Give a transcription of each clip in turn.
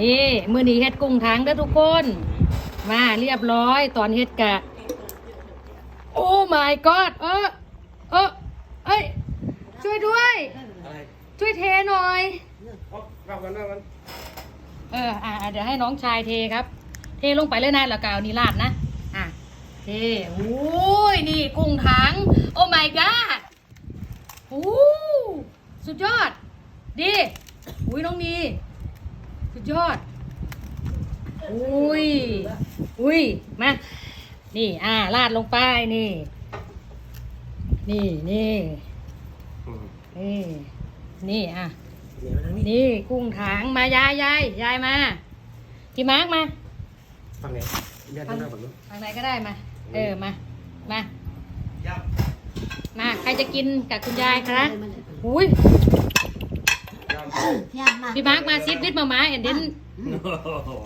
นี่มือนี้เฮ็ดกุ้งถังเด้อทุกคน มาเรียบร้อยตอนเฮ็ดกะ โอ้ my god เออเออเอ้ย ช่วยด้วย ช่วยเทหน่อย เออ อะเดี๋ยวให้น้องชายเทครับ เทลงไปเลยนะแล้วก็เอานี่ราดนะ อะ เทโอ้ย นี่กุ้งถัง โอ้ my god โอ้สุดยอด ดี อุ้ยน้องนี ยอด อุ้ย อุ้ย มา นี่ อ่า ราดลงไป นี่ นี่นี่อืมนี่ นี่ อะเดี๋ยวมาทางนี้นี่กุ้งถาง มายายยายยายมาพี่มาร์กมาฝั่งไหนญาติข้างหน้าฝั่งนู้นทางไหนก็ได้มา เออ มามาย่ามา ใครจะกินกับคุณยายคะอุ้ยย่าย่ามา พี่มาร์กมาซิดวิดมามาเอ็นเดน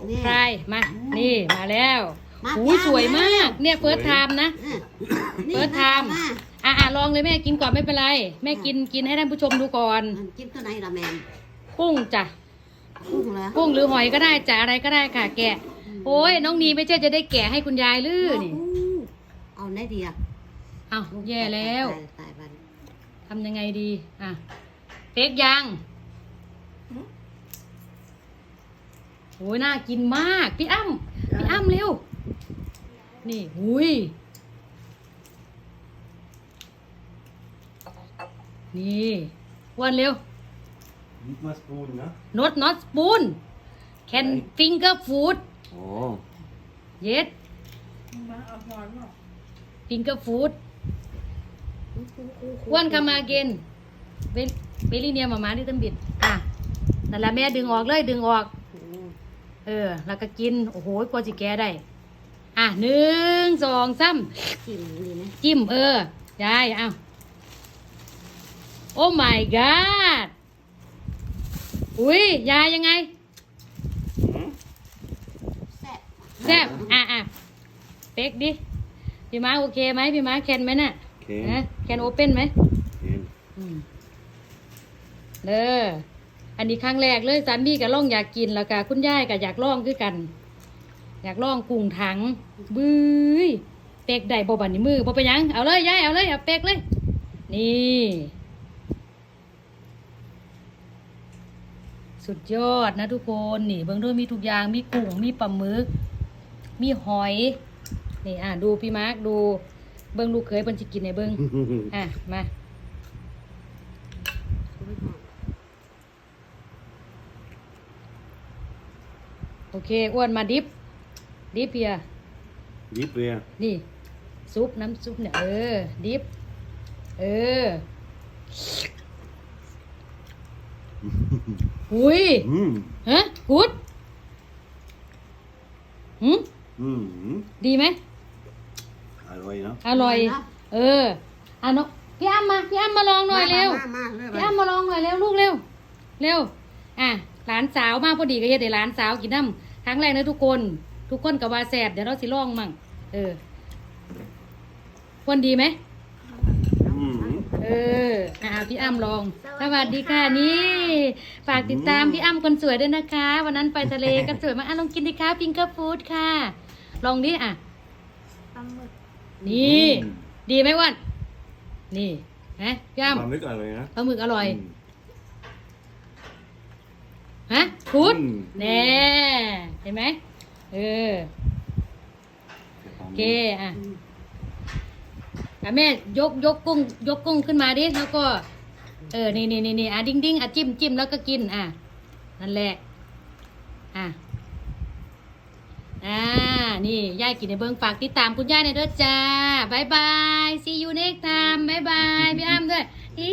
นี่ใครมา นี่มาแล้วมาอุ้ยจ้าสวยมาก เนี่ยเฟิร์สไทม์นะอะนี่เฟิร์สไทม์มาอะอะลองเลยแม่กินก่อนไม่เป็นไร แม่กินกินให้ท่านผู้ชมดูก่อนมันกินตัวไหนล่ะแมนกุ้งจ้ะกุ้งเหรอกุ้งหรือหอยก็ได้จ้ะอะไรก็ได้ค่ะ แกะ โอ้ยน้องนีไม่ใช่จะได้แกะให้คุณยายลือนี่อู้เอาไหนดีอะเอ้าแย่แล้วตายตายบันทำยังไงดี อะเป๊กยัง โอ้ยน่ากินมาก พี่อ้ำพี่อ้ำเร็ว นี่หุยนี่อ้วนเร็วยิบมาสปูนนะ not not spoon can finger food โอ้ yes finger food อ้วน come again very near มามาที่ตั้มบิดอะ นั่นแหละแม่ดึงออกเลยดึงออกอู้เออ แล้วก็กิน โอ้โหกว่าสิแกได้ อะหนึ่งสองสามจิ้มดีนะจิ้มเออยายเอาโอ้ my god อุ้ยยายยังไงหืมแซ่บแซ่บอะอะเป๊กดิ พี่ม้าโอเคไหมพี่ม้าแคนไหมน่ะโอเคฮะแคนโอเปนไหมเห็นอืมเด้อ อันนี้ครั้งแรกเลยสามีกับล่องอยากกินแล้วก็คุณยายก็อยากล่องคือกัน อยากล่องกุ้งถังบื้ยเป็กได้บ่บันนี้มือบ่เป็นหยังเอาเลยยายเอาเลยเอาเป็กเลย นี่สุดยอดนะทุกคนนี่เบิ่งด้วยมีทุกอย่างมีกุ้งมีปลาหมึก มีหอยนี่อะดูพี่มาร์คดู เบิ่งลูกเคยเพิ่นสิกินให้เบิ่งอะมา โอ เคอ้วนมาดิฟดิฟเพียยิบเลยอะนี่ ซุปน้ำซุปเนี่ยเออ ดิฟเอออุ้ยอืมฮะกูดหืมอืมดีไหมอร่อยเนาะอร่อย เอออะนกพี่อ้ำมาพี่อ้ำมาลองหน่อยเร็วมามามาพี่อ้ำมาลองหน่อยเร็วลูกเร็วเร็วอะหลานสาวมาพอดีก็เฮ็ดให้หลานสาวกินน้ำ ครั้งแรกนะทุกคน ทุกคนกับว่าแสบเดี๋ยวเราสิลองมั่งเออควรดีไหมอืมเอออ่าพี่อ้ำลอง สวัสดีค่ะนี่ ฝากติดตามพี่อ้ำคนสวยด้วยนะคะ วันนั้นไปทะเลกันสวยมากอะลองกินดิคะพิงเกอร์ฟู้ดค่ะ ลองดิอะนี่ ดีไหมอ้วันนี่นะพี่อ้ความนึกอร่อยนะำปลาหมึกอร่อยฮะฟู้ดอืมแน่เห็นไหมเออโอเคอะอะแม่ยกยกกุ้งยกกุ้งขึ้นมาดิแล้วก็ เออนี่นี่นี่นี่อะดิ้งดิ้งอะจิ้มจิ้มแล้วก็กินอะนั่นแหละอะอ่านี่ย่ายกินในเบิ้งฝากติดตามคุณย่าในอยเด้อจ้าบายบาย see you next time บายบายพี่อ้ำด้วยอี